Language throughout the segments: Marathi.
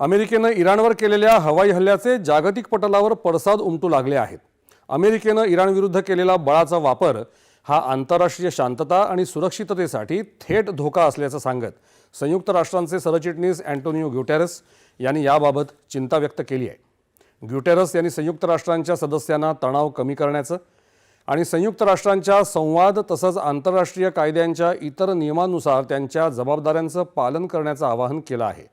अमेरिकेनं इराणवर केलेल्या हवाई हल्ल्याचे जागतिक पटलावर पडसाद उमटू लागले आहेत. अमेरिकेनं इराणविरुद्ध केलेला बळाचा वापर हा आंतरराष्ट्रीय शांतता आणि सुरक्षिततेसाठी थेट धोका असल्याचं सांगत संयुक्त राष्ट्रांचे सरचिटणीस अँटोनियो ग्युटेरस यांनी याबाबत चिंता व्यक्त केली आहे. ग्युटेरस यांनी संयुक्त राष्ट्रांच्या सदस्यांना तणाव कमी करण्याचं आणि संयुक्त राष्ट्रांच्या संवाद तसंच आंतरराष्ट्रीय कायद्यांच्या इतर नियमांनुसार त्यांच्या जबाबदाऱ्यांचं पालन करण्याचं आवाहन केलं आहे.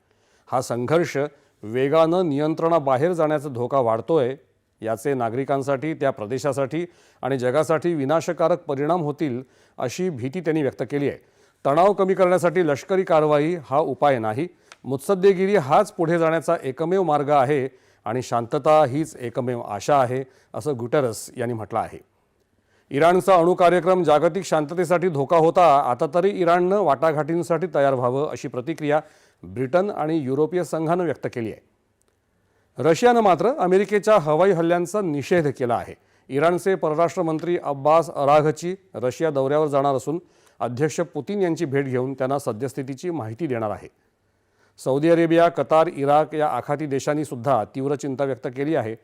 हा संघर्ष वेगानं नियंत्रणाबाहेर जाण्याचा धोका वाढतोय याचे नागरिकांसाठी त्या प्रदेशासाठी आणि जगासाठी विनाशकारक परिणाम होतील अशी भीती त्यांनी व्यक्त केली आहे. तणाव कमी करण्यासाठी लष्करी कारवाई हा उपाय नाही. मुत्सद्देगिरी हाच पुढे जाण्याचा एकमेव मार्ग आहे आणि शांतता हीच एकमेव आशा आहे असं गुटरस यांनी म्हटलं आहे. इराणचा अणुकार्यक्रम जागतिक शांततेसाठी धोका होता आता तरी इराणनं वाटाघाटींसाठी तयार व्हावं अशी प्रतिक्रिया ब्रिटन आणि युरोपीय संघानं व्यक्त केली आहे. रशियानं मात्र अमेरिकेच्या हवाई हल्ल्यांचा निषेध केला आहे. इराणचे परराष्ट्र मंत्री अब्बास अराघची रशिया दौऱ्यावर जाणार असून अध्यक्ष पुतीन यांची भेट घेऊन त्यांना सद्यस्थितीची माहिती देणार आहे. सौदी अरेबिया कतार इराक या आखाती देशांनी सुद्धा तीव्र चिंता व्यक्त केली आहे.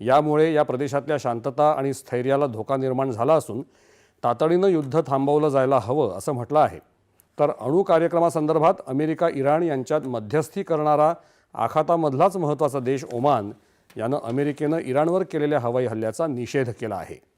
यामुळे या प्रदेशातल्या शांतता आणि स्थैर्याला धोका निर्माण झाला असून तातडीनं युद्ध थांबवलं जायला हवं असं म्हटलं आहे. तर अणू कार्यक्रमासंदर्भात अमेरिका इराण यांच्यात मध्यस्थी करणारा आखातामधलाच महत्त्वाचा देश ओमान यानं अमेरिकेनं इराणवर केलेल्या हवाई हल्ल्याचा निषेध केला आहे.